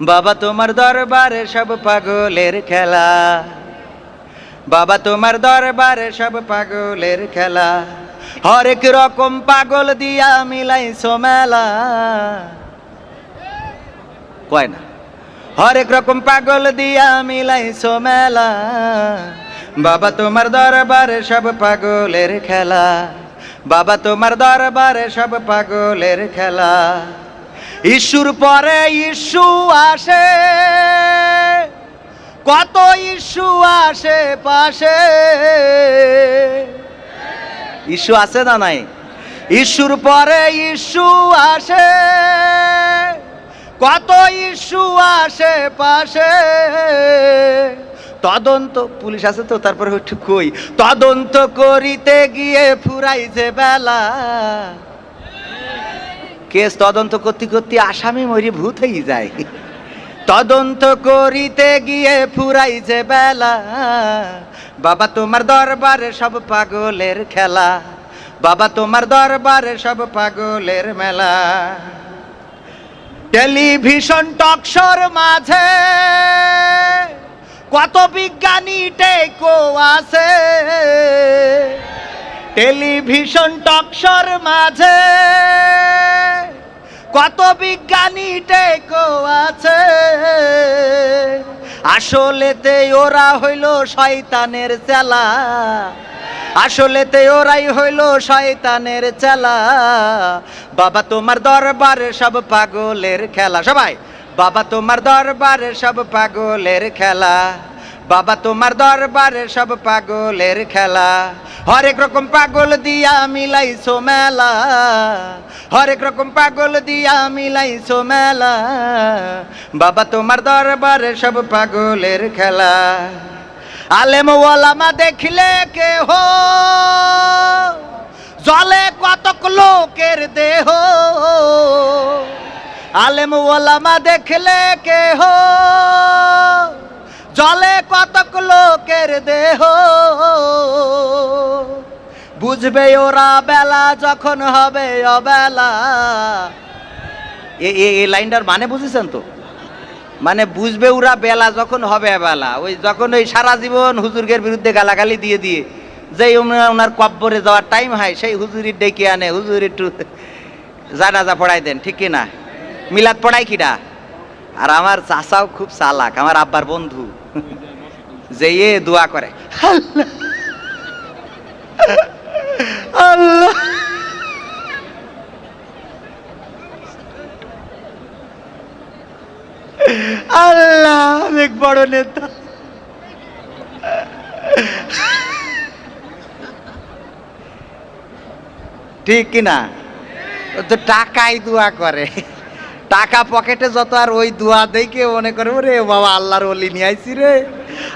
বাবা তোমার দরবারে সব পাগলের খেলা। বাবা তোমার দরবারে সব পাগলের খেলা। হরেক রকম পাগল দিয়া মিলাইছো মেলা। কয় না? হরেক রকম পাগল দিয়া মিলাইছো মেলা। বাবা তোমার দরবারে সব পাগলের খেলা। বাবা তোমার দরবারে সব পাগলের খেলা। ইস্যুর পরে ইস্যু আসে। কত ইস্যু আসে পাশে। ইস্যু আছে না নাই? ইস্যুর পরে ইস্যু আসে। কত ইস্যু আসে পাশে। তদন্ত, পুলিশ আছে তো, তারপরে একটু কই? তদন্ত করিতে গিয়ে ফুরাইছে বেলা। কেস তদন্ত করতে করতে আসামি মরি ভূত হয়ে যায়। তদন্ত করিতে গিয়ে ফুরাইছে বেলা। বাবা তোমার দরবারে সব পাগলের খেলা। বাবা তোমার দরবারে সব পাগলের মেলা। টেলিভিশন টকশোর মাঝে কত বিজ্ঞানী টেকো আছে। টেলিভিশন টকশোর মাঝে কত বিজ্ঞানী টেকো আছে। আসলেতে ওরা হইল শয়তানের চেলা। আসলেতে ওরাই হইল শয়তানের চেলা। বাবা তোমার দরবারে সব পাগলের খেলা। সবাই, বাবা তোমার দরবারে সব পাগলের খেলা। বাবা তোমার দরবারে সব পাগলের খেলা। হরেক রকম পাগল দিয়া মিলাইছো মেলা। হরেক রকম পাগল দিয়া মিলাইছো মেলা। বাবা তোমার দরবারে সব পাগলের খেলা। আলেম ওয়ালামা দেখলে কে হো জলে কতক লোকের দেহ? আলেম ওয়ালামা দেখলে কে হো জলে কতক লোকের দেহ। বুঝবে ওরা বেলা যখন হবে অবেলা। এই লাইনটার মানে বুঝেছেন তো? মানে বুঝবে ওরা বেলা যখন হবে বেলা ওই যখন ওই সারা জীবন হুজুরগের বিরুদ্ধে গালাগালি দিয়ে দিয়ে যে ওনার কব্বরে যাওয়ার টাইম হয়, সেই হুজুরি ডেকে আনে। হুজুর একটু জানাজা পড়াই দেন, ঠিক কি না মিলাদ পড়াই কিনা? আর আমার চাচাও খুব চালাক, আমার আব্বার বন্ধু। যে এ দোয়া করে। আল্লাহ। আল্লাহ আল্লাহ অনেক বড় নেতা। ঠিক কিনা? ও তো টাকাই দোয়া করে। টাকা পকেটে যত আর ওই দোয়া দেখে মনে করে রে বাবা, আল্লাহর ওলি নিয়ে আইছি রে।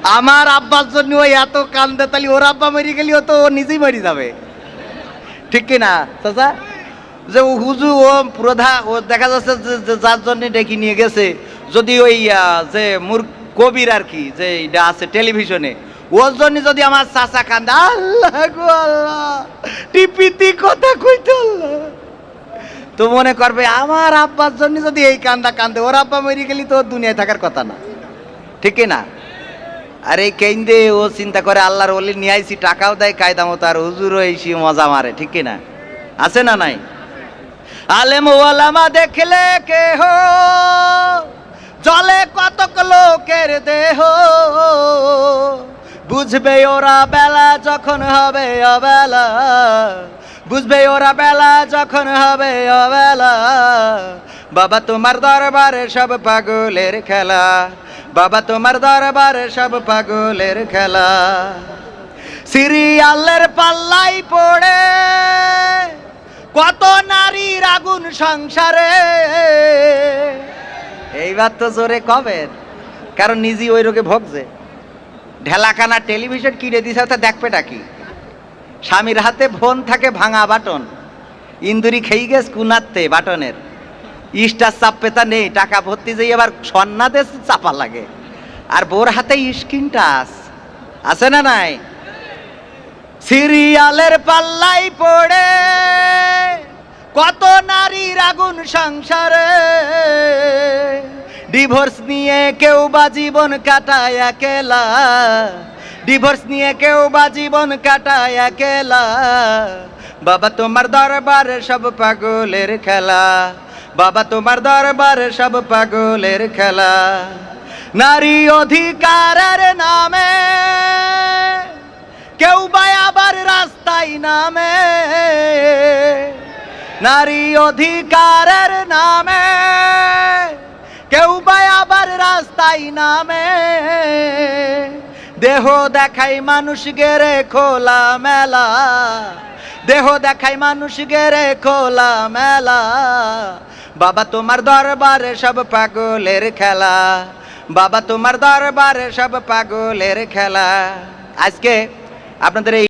আমার আব্বার জন্য ওই এত কান্দে তালি ওর আব্বা মরি গেলি ও তো ও নিজেই মরি যাবে। ঠিক কিনা চাচা? যে ও হুজু, ও প্রধা, ও দেখা যাচ্ছে যে- যার জন্য ডেকে নিয়ে গেছে। যদি ওই যে মূর কবির আর কি, যে এটা আছে টেলিভিশনে, ওর জন্য যদি আমার চাচা কান্দে, আল্লাহ গো আল্লাহ, টিপিতি কথা কইতে তো মনে করবে, আমার আব্বার জন্য যদি এই কান্দা কান্দে, ওর আব্বা মরে গেলি তো দুনিয়ায় থাকার কথা না। ঠিক কি না? আর এই কেন্দ্রে ও চিন্তা করে, আল্লাহর ওলি নিয়ে আইসি টাকাও দেয় কায়দা মতো, আর হুজুরও এসে মজা মারে, ঠিক না? আছে না নাই? আলেম ওয়ালামা দেখলে কে হো জলে কতক লোকের দেহ। বুঝবে ওরা বেলা যখন হবে অবেলা বুঝবে ওরা বেলা, যখন হবে অবেলা। বাবা তোমার দরবারে সব পাগলের খেলা। বাবা তোমার দরবারে সব পাগলের খেলা। সিরিয়ালের পাল্লাই পড়ে কত নারীর আগুন সংসারে। এইবার তো জোরে কবে? কারণ নিজে ওই রোগে ভোগছে। ঢেলাখানা টেলিভিশন কিনে দিছে তা দেখবেটা কি? স্বামীর হাতে ফোন থাকে ভাঙা বাটন। ইন্দুরি খেয়ে গেছ কুনাতে বাটনের। ইস্টার চাপ পেতা নেই, টাকা ভর্তি যেই আবার সন্নাতে চাপা লাগে। আর বোর হাতে স্ক্রিন টাচ আছে না নাই? সিরিয়ালের পাল্লাই পড়ে, কত নারীর আগুন সংসারে। ডিভোর্স নিয়ে কেউ বা জীবন কাটায় একেলা। ডিভোর্স নিয়ে কেউ বা জীবন কাটায় একেলা। বাবা তোমার দরবারে সব পাগলের খেলা। বাবা তোমার দরবারে সব পাগলের খেলা। নারী অধিকারের নামে কেউ বা আবার রাস্তায় নামে। নারী অধিকারের নামে কেউ বা আবার রাস্তায় নামে। দেহ দেখাই মানুষ গেরে খোলা মেলা। দেহ দেখাই মানুষ গেরে খোলা মেলা। বাবা তোমার দরবারে সব পাগলের খেলা। বাবা তোমার দরবারে সব পাগলের খেলা। আজকে আপনাদের এই